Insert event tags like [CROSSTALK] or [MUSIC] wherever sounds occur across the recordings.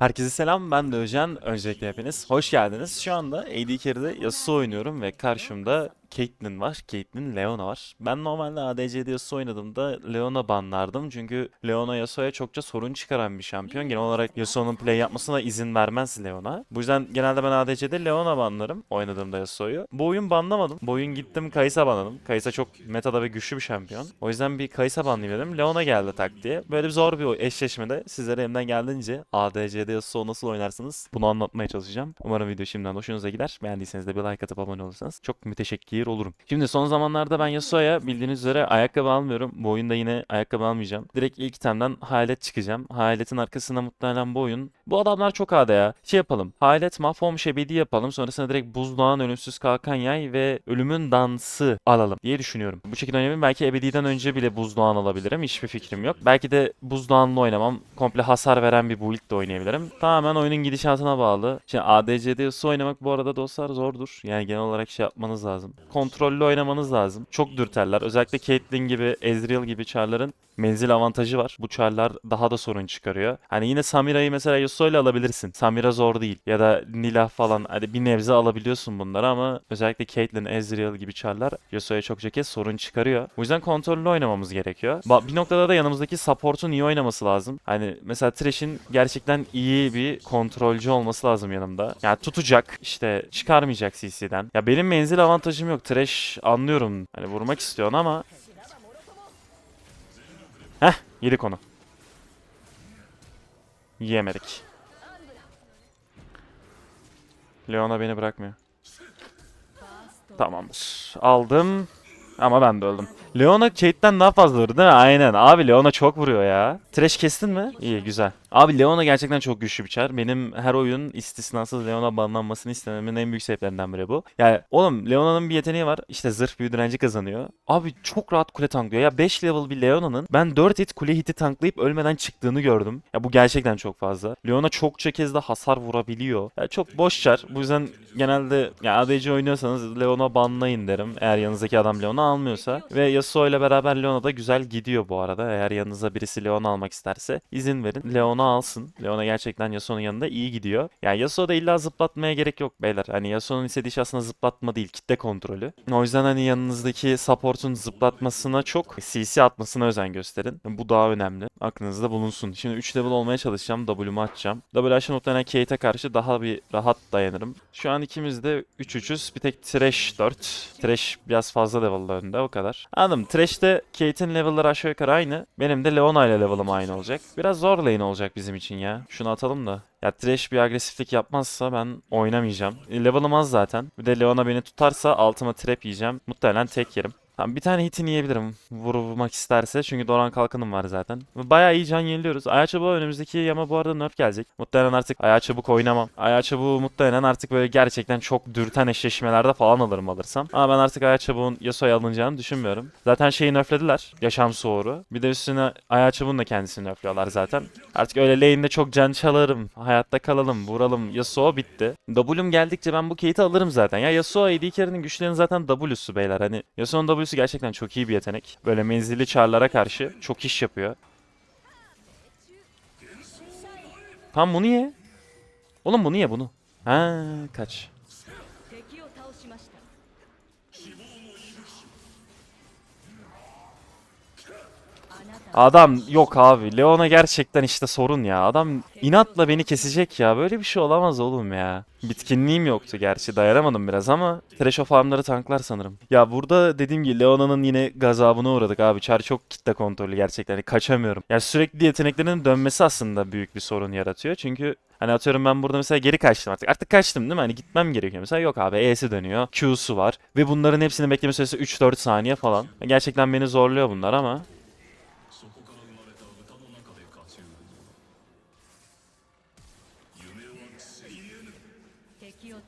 Herkese selam ben de. Öncelikle hepiniz hoş geldiniz. Şu anda AD Carry'de Yasuo oynuyorum ve karşımda Caitlyn var. Caitlyn Leona var. Ben normalde ADC'de Yasuo oynadığımda Leona banlardım. Çünkü Leona Yasuo'ya çokça sorun çıkaran bir şampiyon. Genel olarak Yasuo'nun play yapmasına izin vermez Leona. Bu yüzden genelde ben ADC'de Leona banlarım oynadığımda Yasuo'yu. Bu oyun banlamadım. Bu oyun gittim Kaysa banladım. Kaysa çok metada ve güçlü bir şampiyon. O yüzden bir Kaysa banlayayım dedim. Leona geldi tak. Böyle bir zor bir eşleşmede sizlere elimden geldiğince ADC'de Yasuo nasıl oynarsınız bunu anlatmaya çalışacağım. Umarım video şimdiden hoşunuza gider. Beğendiyseniz de bir like atıp abone olursanız çok müteşekkir olurum. Şimdi son zamanlarda ben Yasuo'ya bildiğiniz üzere ayakkabı almıyorum. Bu oyunda yine ayakkabı almayacağım. Direkt ilk itemden hayalet çıkacağım. Hayaletin arkasında muhtemelen bu oyun. Bu adamlar çok AD ya. Şey yapalım. Hayalet mahvolmuş ebedi yapalım. Sonrasında direkt buzluğan ölümsüz kalkan yay ve ölümün dansı alalım diye düşünüyorum. Bu şekilde oynayabilirim. Belki ebediden önce bile buzluğan alabilirim. Hiçbir fikrim yok. Belki de buzluğanla oynamam. Komple hasar veren bir build de oynayabilirim. Tamamen oyunun gidişatına bağlı. Şimdi ADC'de Yasuo oynamak bu arada dostlar zordur. Yani genel olarak şey yapmanız lazım. Kontrollü oynamanız lazım. Çok dürterler. Özellikle Caitlyn gibi, Ezreal gibi çarların menzil avantajı var. Bu çarlar daha da sorun çıkarıyor. Hani yine Samira'yı mesela Yasuo ile alabilirsin. Samira zor değil. Ya da Nilah falan hadi bir nebze alabiliyorsun bunları ama özellikle Caitlyn, Ezreal gibi çarlar Yasuo'ya çokça kez sorun çıkarıyor. Bu yüzden kontrollü oynamamız gerekiyor. Bir noktada da yanımızdaki support'un iyi oynaması lazım. Hani mesela Thresh'in gerçekten iyi bir kontrolcü olması lazım yanımda. Yani tutacak, işte çıkarmayacak CC'den. Ya benim menzil avantajım yok. Thresh anlıyorum. Hani vurmak istiyorsun ama Heh, yedik onu. Yiyemedik. Leona beni bırakmıyor. Tamamdır. Aldım. Ama ben de öldüm. Leona Kate'den daha fazla vurdu değil mi? Aynen. Abi Leona çok vuruyor ya. Trash kestin mi? İyi güzel. Abi Leona gerçekten çok güçlü bir çar. Benim her oyun istisnasız Leona banlanmasını istememin en büyük sebeplerinden biri bu. Yani oğlum Leona'nın bir yeteneği var. İşte zırh büyü direnci kazanıyor. Abi çok rahat kule tanklıyor. Ya 5 level bir Leona'nın ben 4 hit kule hiti tanklayıp ölmeden çıktığını gördüm. Ya bu gerçekten çok fazla. Leona çokça kez de hasar vurabiliyor. Ya çok boş çar. Bu yüzden genelde ya ADC oynuyorsanız Leona banlayın derim. Eğer yanınızdaki adam Leona almıyorsa. Ve Yasuo ile beraber Leona da güzel gidiyor bu arada. Eğer yanınıza birisi Leona almak isterse izin verin. Leona alsın. Leona gerçekten Yasuo'nun yanında iyi gidiyor. Yani Yasuo'da illa zıplatmaya gerek yok beyler. Hani Yasuo'nun istediği şey aslında zıplatma değil kitle kontrolü. O yüzden hani yanınızdaki support'un zıplatmasına çok CC atmasına özen gösterin. Bu daha önemli. Aklınızda bulunsun. Şimdi 3 level olmaya çalışacağım. W'mu açacağım. W aşağı muhtemelen Kate'e karşı daha bir rahat dayanırım. Şu an ikimiz de 3-3'üz. Bir tek Thresh 4. Thresh biraz fazla level'da önde o kadar. Anladım. Thresh'te Kate'in level'ları aşağı yukarı aynı. Benim de Leona ile level'ım aynı olacak. Biraz zor lane olacak bizim için ya. Şunu atalım da. Ya Thresh bir agresiflik yapmazsa ben oynamayacağım. E, Level'ım az zaten. Bir de Leona beni tutarsa altıma trap yiyeceğim. Muhtemelen tek yerim. Tamam bir tane hitini yiyebilirim vurmak isterse çünkü Doran kalkanım var zaten. Bayağı iyi can yeniliyoruz. Ayağı çabuğa önümüzdeki yama bu arada nerf gelecek. Muhtemelen artık ayağı çabuk oynamam. Ayağı çabuğu muhtemelen artık böyle gerçekten çok dürten eşleşmelerde falan alırım alırsam. Ama ben artık ayağı çabuğun Yasuo'ya alınacağını düşünmüyorum. Zaten şeyi nerflediler. Yaşam soğuru. Bir de üstüne ayağı çabuğun da kendisini nerfliyorlar zaten. Artık öyle lane'de çok can çalarım. Hayatta kalalım, vuralım. Yasuo bitti. W'm geldikçe ben bu Kate'i alırım zaten. Ya Yasuo AD carry'nin güçlerinin zaten W'su beyler. Hani Yasuo'nun W'su gerçekten çok iyi bir yetenek. Böyle menzilli çarlara karşı çok iş yapıyor. Tam bunu ye. Oğlum bunu ye bunu. Ha kaç. Adam yok abi. Leona gerçekten işte sorun ya. Adam inatla beni kesecek ya. Böyle bir şey olamaz oğlum ya. Bitkinliğim yoktu gerçi. Dayanamadım biraz ama Thresh of Farm'ları tanklar sanırım. Ya burada dediğim gibi Leona'nın yine gazabına uğradık abi. Char çok kitle kontrolü gerçekten. Hani kaçamıyorum. Ya sürekli yeteneklerinin dönmesi aslında büyük bir sorun yaratıyor. Çünkü Hani atıyorum ben burada mesela geri kaçtım artık. Artık kaçtım değil mi? Hani gitmem gerekiyor. Mesela yok abi E'si dönüyor. Q'su var. Ve bunların hepsinin bekleme süresi 3-4 saniye falan. Gerçekten beni zorluyor bunlar ama.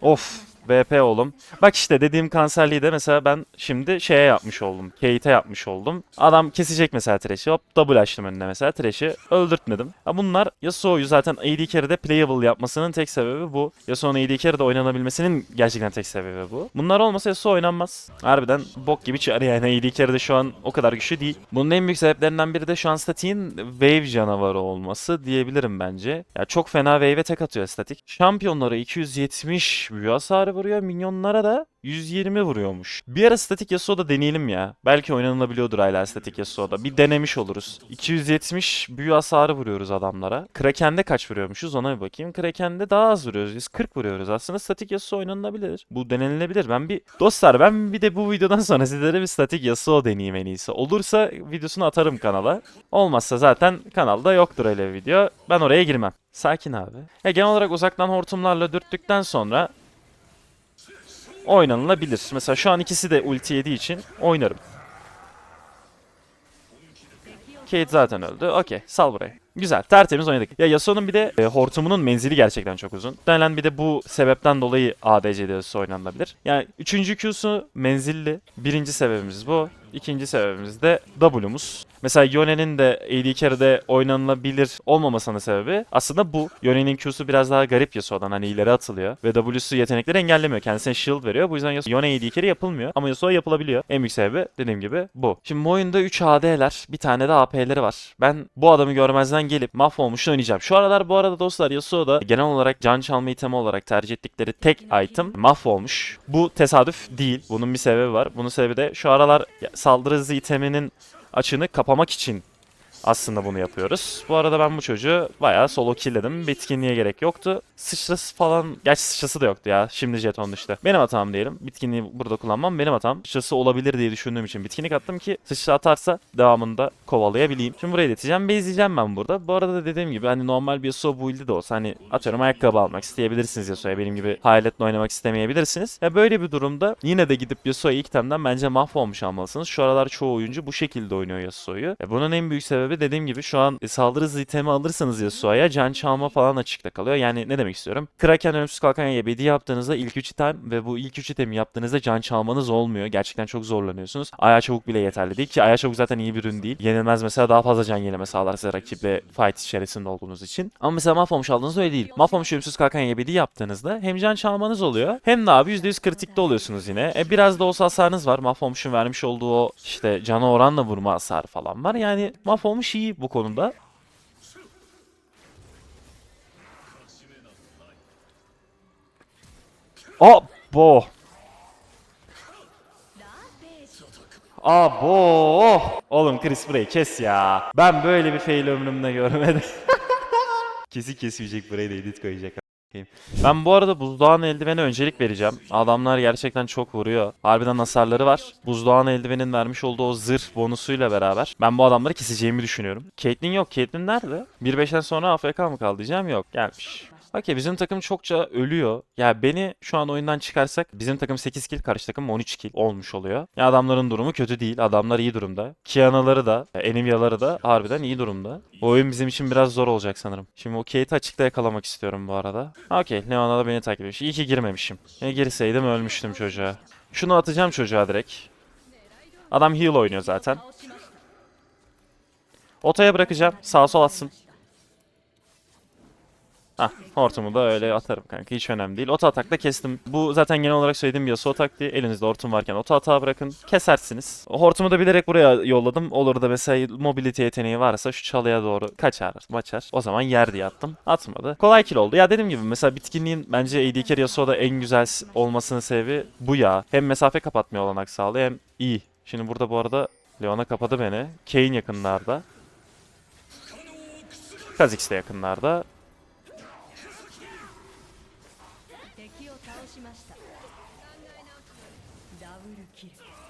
Of. VP oğlum. Bak işte dediğim kanserliği de mesela ben şimdi şeye yapmış oldum. Kate'e yapmış oldum. Adam kesecek mesela Thresh'i. Hop double açtım önüne mesela. Thresh'i öldürtmedim. Ha bunlar Yasuo'yu zaten AD carry'de playable yapmasının tek sebebi bu. Yasuo'nun AD carry'de oynanabilmesinin gerçekten tek sebebi bu. Bunlar olmasa Yasuo oynanmaz. Harbiden bok gibi çağır yani. AD carry'de şu an o kadar güçlü değil. Bunun en büyük sebeplerinden biri de şu an statiğin wave canavarı olması diyebilirim bence. Ya çok fena wave'e tek atıyor statik. Şampiyonlara 270 büyü hasarı vuruyor. Minyonlara da 120 vuruyormuş. Bir ara statik Yasuo'da deneyelim ya. Belki oynanabiliyordur hala statik Yasuo'da. Bir denemiş oluruz. 270 büyü hasarı vuruyoruz adamlara. Kraken'de kaç vuruyormuşuz ona bir bakayım. Kraken'de daha az vuruyoruz. 140 vuruyoruz. Aslında statik Yasuo oynanabilir. Bu denenilebilir. Ben bir dostlar ben bir de bu videodan sonra sizlere bir statik Yasuo deneyeyim en iyisi. Olursa videosunu atarım kanala. Olmazsa zaten kanalda yoktur öyle bir video. Ben oraya girmem. Sakin abi. Ya genel olarak uzaktan hortumlarla dürttükten sonra oynanılabilir. Mesela şu an ikisi de ulti yediği için oynarım. Kate zaten öldü. Okey sal burayı. Güzel tertemiz oynadık. Ya Yasuo'nun bir de e, hortumunun menzili gerçekten çok uzun. Muhtemelen bir de bu sebepten dolayı ADC'de Yasuo oynanabilir. Yani üçüncü Q'su menzilli. Birinci sebebimiz bu. İkinci sebebimiz de W'muz. Mesela Yone'nin de AD carry'de oynanılabilir olmamasının sebebi aslında bu. Yone'nin Q'su biraz daha garip Yasuo'dan hani ileri atılıyor. Ve W'su yetenekleri engellemiyor. Kendisine shield veriyor. Bu yüzden Yone AD carry yapılmıyor. Ama Yasuo yapılabiliyor. En büyük sebebi dediğim gibi bu. Şimdi bu oyunda 3 AD'ler, bir tane de AP'leri var. Ben bu adamı görmezden gelip mahvolmuş oynayacağım. Şu aralar bu arada dostlar Yasuo'da genel olarak can çalma itemi olarak tercih ettikleri tek item mahvolmuş. Bu tesadüf değil. Bunun bir sebebi var. Bunun sebebi de şu aralar saldırı hızı iteminin açığını kapamak için aslında bunu yapıyoruz. Bu arada ben bu çocuğu bayağı solo killledim. Bitkinliğe gerek yoktu. Sıçrası falan... Gerçi sıçrası da yoktu ya. Şimdi jeton düştü. Benim hatam diyelim. Bitkinliği burada kullanmam benim hatam. Sıçrası olabilir diye düşündüğüm için bitkinlik attım ki sıçra atarsa devamında kovalayabileyim. Şimdi burayı ileteceğim. Bezleyeceğim ben burada. Bu arada da dediğim gibi hani normal bir Yasuo build'i de olsa hani atıyorum ayakkabı almak isteyebilirsiniz Yasuo'ya. Benim gibi highlight'la oynamak istemeyebilirsiniz. Ya böyle bir durumda yine de gidip Yasuo'ya ilk temden bence mahvolmuş almalısınız. Şu aralar çoğu oyuncu bu şekilde oynuyor Yasuo'yu. Bunun en büyük sebebi dediğim gibi şu an e, saldırı hızı itemi alırsanız Yasuo'ya can çalma falan açıkta kalıyor. Yani ne demek istiyorum? Kraken ölümsüz kalkan yebedi yaptığınızda ilk 3 item ve bu ilk 3 itemi yaptığınızda can çalmanız olmuyor. Gerçekten çok zorlanıyorsunuz. Ayağı çabuk bile yeterli değil ki ayağı çabuk zaten iyi bir ürün değil. Yenilmez mesela daha fazla can yenileme sağlar size rakiple fight içerisinde olduğunuz için. Ama mesela mahvolmuş aldığınızda öyle değil. Mahvolmuş ölümsüz kalkan yebedi yaptığınızda hem can çalmanız oluyor hem de abi %100 kritikte oluyorsunuz yine. E biraz da olsa hasarınız var. Mahvolmuş'un vermiş olduğu o işte cana oranla vurma hasarı falan var. Yani mahvolmuş iyi bu konuda. Abo. Abo. Oğlum Chris burayı kes ya. Ben böyle bir fail ömrümde görmedim. [LAUGHS] Kesi kesmeyecek burayı da edit koyacak. Ben bu arada buzdağın eldivene öncelik vereceğim. Adamlar gerçekten çok vuruyor. Harbiden hasarları var. Buzdağın eldivenin vermiş olduğu o zırh bonusuyla beraber ben bu adamları keseceğimi düşünüyorum. Caitlyn yok. Caitlyn nerede? 1-5'ten sonra AFK mı kaldı diyeceğim. Yok. Gelmiş. Bak bizim takım çokça ölüyor. Ya beni şu an oyundan çıkarsak bizim takım 8 kill karşı takım 13 kill olmuş oluyor. Ya adamların durumu kötü değil. Adamlar iyi durumda. Kianaları da, e, Enimyaları da harbiden iyi durumda. O oyun bizim için biraz zor olacak sanırım. Şimdi o Kate'i açıkta yakalamak istiyorum bu arada. Okey Leona da beni takip etmiş. İyi ki girmemişim. Yani girseydim ölmüştüm çocuğa. Şunu atacağım çocuğa direkt. Adam heal oynuyor zaten. Otoya bırakacağım. Sağa sol atsın. Hah, hortumu da öyle atarım kanka. Hiç önemli değil. Oto atakla kestim. Bu zaten genel olarak söylediğim bir Yasuo taktiği. Elinizde hortum varken oto atağa bırakın. Kesersiniz. Hortumu da bilerek buraya yolladım. Olur da mesela mobility yeteneği varsa şu çalıya doğru kaçar, maçar. O zaman yer diye attım. Atmadı. Kolay kill oldu. Ya dediğim gibi mesela bitkinliğin bence AD carry Yasuo'da en güzel olmasının sebebi bu ya. Hem mesafe kapatmaya olanak sağlıyor hem iyi. Şimdi burada bu arada Leona kapadı beni. Kayn yakınlarda. Kha'Zix de yakınlarda. 돌이킬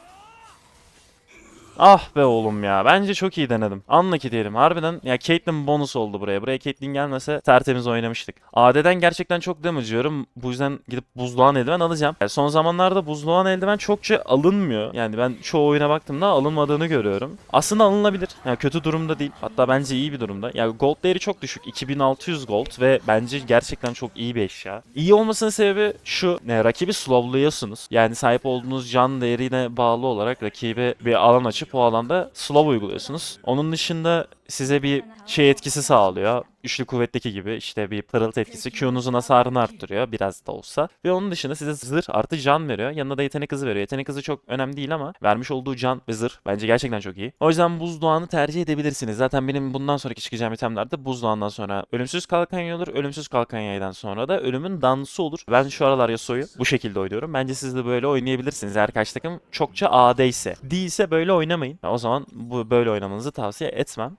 Ah be oğlum ya. Bence çok iyi denedim. Anla ki diyelim. Harbiden ya Caitlyn bonus oldu buraya. Buraya Caitlyn gelmese tertemiz oynamıştık. AD'den gerçekten çok damage yiyorum. Bu yüzden gidip buzluğan eldiven alacağım. Yani son zamanlarda buzluğan eldiven çokça alınmıyor. Yani ben çoğu oyuna baktığımda alınmadığını görüyorum. Aslında alınabilir. Yani kötü durumda değil. Hatta bence iyi bir durumda. Yani gold değeri çok düşük. 2600 gold ve bence gerçekten çok iyi bir eşya. İyi olmasının sebebi şu. Ne, rakibi slowluyorsunuz. Yani sahip olduğunuz can değerine bağlı olarak rakibe bir alan açıp o alanda slow uyguluyorsunuz. Onun dışında size bir şey etkisi sağlıyor. Üçlü kuvvetteki gibi işte bir pırıltı etkisi. Q'nuzun hasarını arttırıyor biraz da olsa. Ve onun dışında size zırh artı can veriyor. Yanına da yetenek hızı veriyor. Yetenek hızı çok önemli değil ama vermiş olduğu can ve zırh bence gerçekten çok iyi. O yüzden buzdoğanı tercih edebilirsiniz. Zaten benim bundan sonraki çıkacağım itemlerde buzdoğandan sonra ölümsüz kalkan yay olur. Ölümsüz kalkan yaydan sonra da ölümün dansı olur. Ben şu aralar Yasuo'yu bu şekilde oynuyorum. Bence siz de böyle oynayabilirsiniz. Eğer karşı takım çokça AD ise. Değilse böyle oynamayın. O zaman bu böyle oynamanızı tavsiye etmem.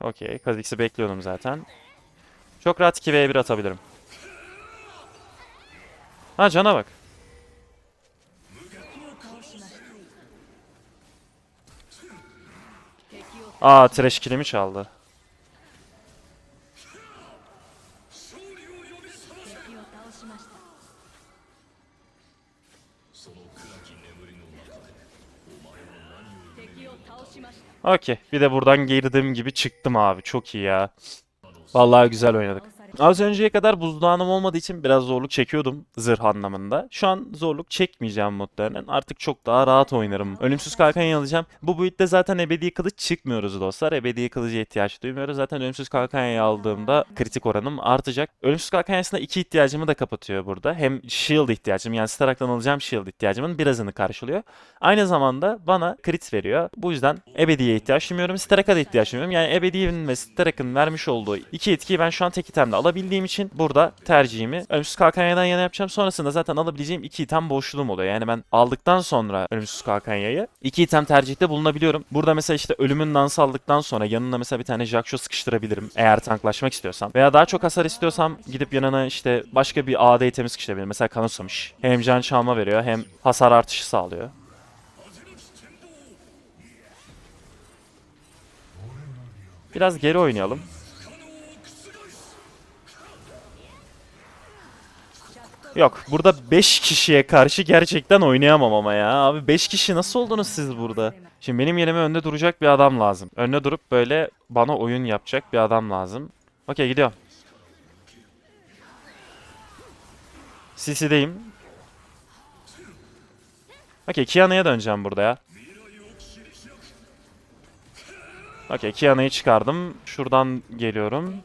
Okey. Kha'Zix'i bekliyordum zaten. Çok rahat 2v1 atabilirim. Ha cana bak. Aa trash kill'imi çaldı. Okey. Bir de buradan girdiğim gibi çıktım abi. Çok iyi ya. Vallahi güzel oynadık. Az önceye kadar buzdağınım olmadığı için biraz zorluk çekiyordum zırh anlamında. Şu an zorluk çekmeyeceğim muhtemelen. Artık çok daha rahat oynarım. Ölümsüz kalkan alacağım. Bu build'de zaten ebedi kılıç çıkmıyoruz dostlar. Ebedi kılıca ihtiyaç duymuyoruz. Zaten ölümsüz kalkan aldığımda kritik oranım artacak. Ölümsüz kalkan aslında iki ihtiyacımı da kapatıyor burada. Hem shield ihtiyacım yani Starak'tan alacağım shield ihtiyacımın birazını karşılıyor. Aynı zamanda bana crit veriyor. Bu yüzden ebediye ihtiyaç duymuyorum. Starak'a da ihtiyaç duymuyorum. Yani ebedinin ve Starak'ın vermiş olduğu iki etkiyi ben şu an tek itemle alabildiğim için burada tercihimi ölümsüz kalkanyadan yana yapacağım. Sonrasında zaten alabileceğim iki item boşluğum oluyor. Yani ben aldıktan sonra ölümsüz kalkanyayı iki item tercihte bulunabiliyorum. Burada mesela işte ölümün dansı aldıktan sonra yanına mesela bir tane Jaxo sıkıştırabilirim. Eğer tanklaşmak istiyorsam. Veya daha çok hasar istiyorsam gidip yanına işte başka bir AD itemi sıkıştırabilirim. Mesela Kanosamış. Hem can çalma veriyor hem hasar artışı sağlıyor. Biraz geri oynayalım. Yok burada 5 kişiye karşı gerçekten oynayamam ama ya. Abi 5 kişi nasıl oldunuz siz burada? Şimdi benim yerime önde duracak bir adam lazım. Önde durup böyle bana oyun yapacak bir adam lazım. Okey gidiyorum. CC'deyim. Okey Kiana'ya döneceğim burada ya. Okey Kiana'yı çıkardım. Şuradan geliyorum.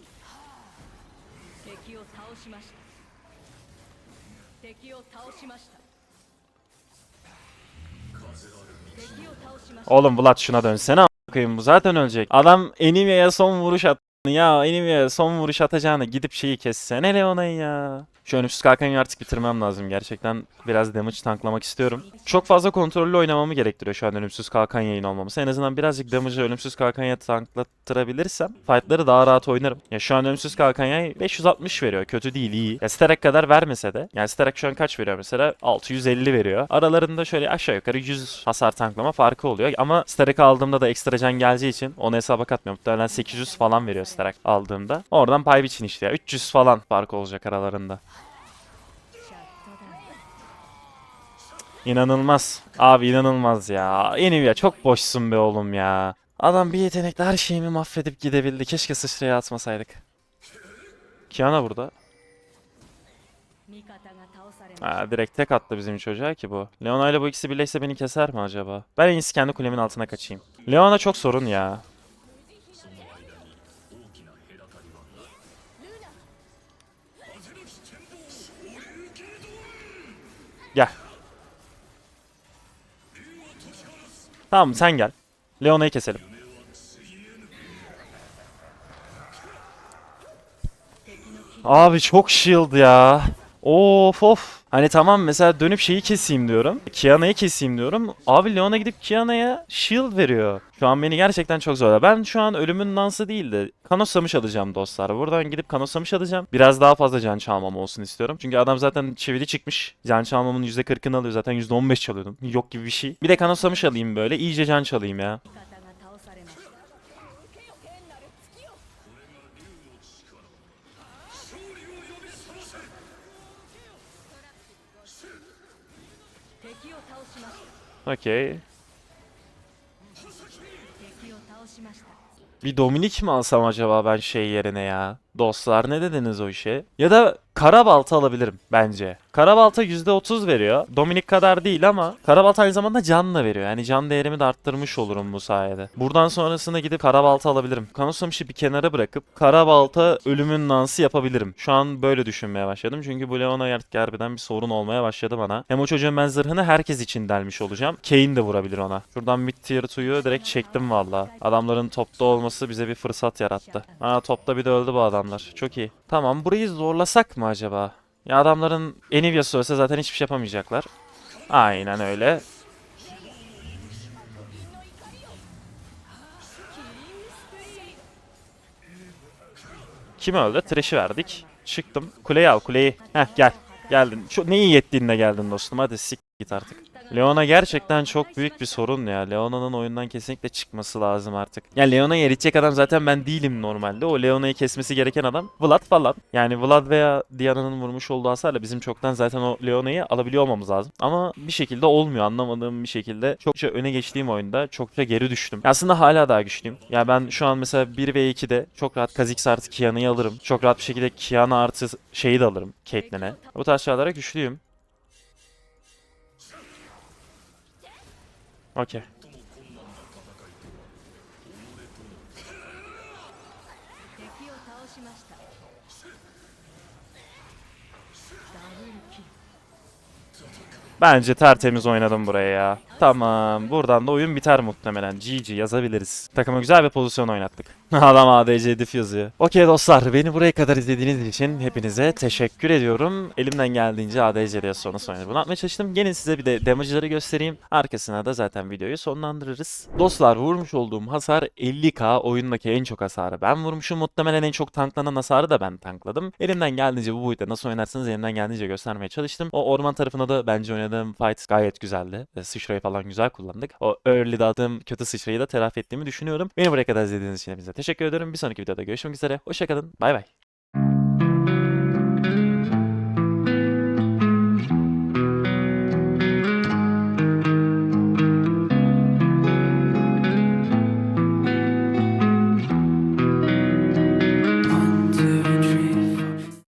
Oğlum Vlad şuna dönsene a**ayım bu zaten ölecek. Adam Enimia'ya son vuruş attı ya Enimia'ya son vuruş atacağına gidip şeyi kessene Leona'yı ya. Şu önümsüz kalkanı artık bitirmem lazım. Gerçekten biraz damage tanklamak istiyorum. Çok fazla kontrollü oynamamı gerektiriyor şu an ölümsüz kalkan yayın olmaması. En azından birazcık damage'ı ölümsüz kalkanya tanklattırabilirsem fightları daha rahat oynarım. Ya şu an ölümsüz kalkan yay 560 veriyor. Kötü değil iyi. Ya Sterak kadar vermese de. Yani Sterak şu an kaç veriyor mesela? 650 veriyor. Aralarında şöyle aşağı yukarı 100 hasar tanklama farkı oluyor. Ama Sterak aldığımda da ekstra can geleceği için onu hesaba katmıyorum. Muhtemelen 800 falan veriyor Sterak aldığımda. Oradan pay biçin işte ya. 300 falan fark olacak aralarında. İnanılmaz. Abi inanılmaz ya. Enivia çok boşsun be oğlum ya. Adam bir yetenekle her şeyimi mahvedip gidebildi. Keşke sıçraya atmasaydık. Kiana burada. Ha, direkt tek attı bizim çocuğa ki bu. Leona ile bu ikisi birleşse beni keser mi acaba? Ben en iyisi kendi kulemin altına kaçayım. Leona çok sorun ya. Gel. Tamam sen gel. Leona'yı keselim. Abi çok shield ya. Of of. Hani tamam mesela dönüp şeyi keseyim diyorum. Kiana'yı keseyim diyorum. Abi Leona gidip Kiana'ya shield veriyor. Şu an beni gerçekten çok zorlar. Ben şu an ölümün dansı değil de Kanosamış alacağım dostlar. Buradan gidip Kanosamış alacağım. Biraz daha fazla can çalmam olsun istiyorum. Çünkü adam zaten çivili çıkmış. Can çalmamın %40'ını alıyor. Zaten %15 çalıyordum. Yok gibi bir şey. Bir de Kanosamış alayım böyle. İyice can çalayım ya. Okey. Bir Dominik mi alsam acaba ben şey yerine ya? Dostlar ne dediniz o işe? Ya da Karabalta alabilirim bence. Karabalta %30 veriyor. Dominik kadar değil ama Karabalta aynı zamanda can da veriyor. Yani can değerimi de arttırmış olurum bu sayede. Buradan sonrasında gidip Karabalta alabilirim. Kanosamış'ı bir kenara bırakıp Karabalta ölümün nansı yapabilirim. Şu an böyle düşünmeye başladım. Çünkü bu Leona artık harbiden bir sorun olmaya başladı bana. Hem o çocuğun ben zırhını herkes için delmiş olacağım. Kane de vurabilir ona. Şuradan mid tier 2'yu direkt çektim valla. Adamların topta olması bize bir fırsat yarattı. Ha topta bir de öldü bu adamlar. Çok iyi. Tamam burayı zorlasak mı acaba? Ya adamların Enivia'sı ölse zaten hiçbir şey yapamayacaklar. Aynen öyle. Kim öldü? Thresh'i verdik. Çıktım. Kuleyi al kuleyi. Heh gel. Geldin. Şu neyi yettiğinde geldin dostum. Hadi sik git artık. Leona gerçekten çok büyük bir sorun ya. Leona'nın oyundan kesinlikle çıkması lazım artık. Ya Leona'yı eritecek adam zaten ben değilim normalde. O Leona'yı kesmesi gereken adam Vlad falan. Yani Vlad veya Diana'nın vurmuş olduğu hasarla bizim çoktan zaten o Leona'yı alabiliyor olmamız lazım. Ama bir şekilde olmuyor. Anlamadığım bir şekilde. Çokça öne geçtiğim oyunda çokça geri düştüm. Ya Aslında hala daha güçlüyüm. Ya ben şu an mesela 1 ve 2'de çok rahat Kha'Zix artı Kiana'yı alırım. Çok rahat bir şekilde Kiana artı şeyi de alırım. Caitlyn'e. Bu tarz şeylere güçlüyüm. Okey. Bence tertemiz oynadım buraya ya. Tamam. Buradan da oyun biter muhtemelen. GG yazabiliriz. Takıma güzel bir pozisyon oynattık. [LAUGHS] Adam ADC diff yazıyor. Okey dostlar. Beni buraya kadar izlediğiniz için hepinize teşekkür ediyorum. Elimden geldiğince ADC'de sonra sonra bunu atmaya çalıştım. Gelin size bir de damage'ları göstereyim. Arkasına da zaten videoyu sonlandırırız. Dostlar vurmuş olduğum hasar 50k. Oyundaki en çok hasarı ben vurmuşum. Muhtemelen en çok tanklanan hasarı da ben tankladım. Elimden geldiğince bu boyutta nasıl oynarsanız elimden geldiğince göstermeye çalıştım. O orman tarafına da bence oynadığım fight gayet güzeldi. E, Sıçrayı falan güzel kullandık. O early'de attığım kötü sıçrayı da telafi ettiğimi düşünüyorum. Beni buraya kadar izlediğiniz için hepinize teşekkür ederim. Bir sonraki videoda görüşmek üzere. Hoşçakalın. Bay bay.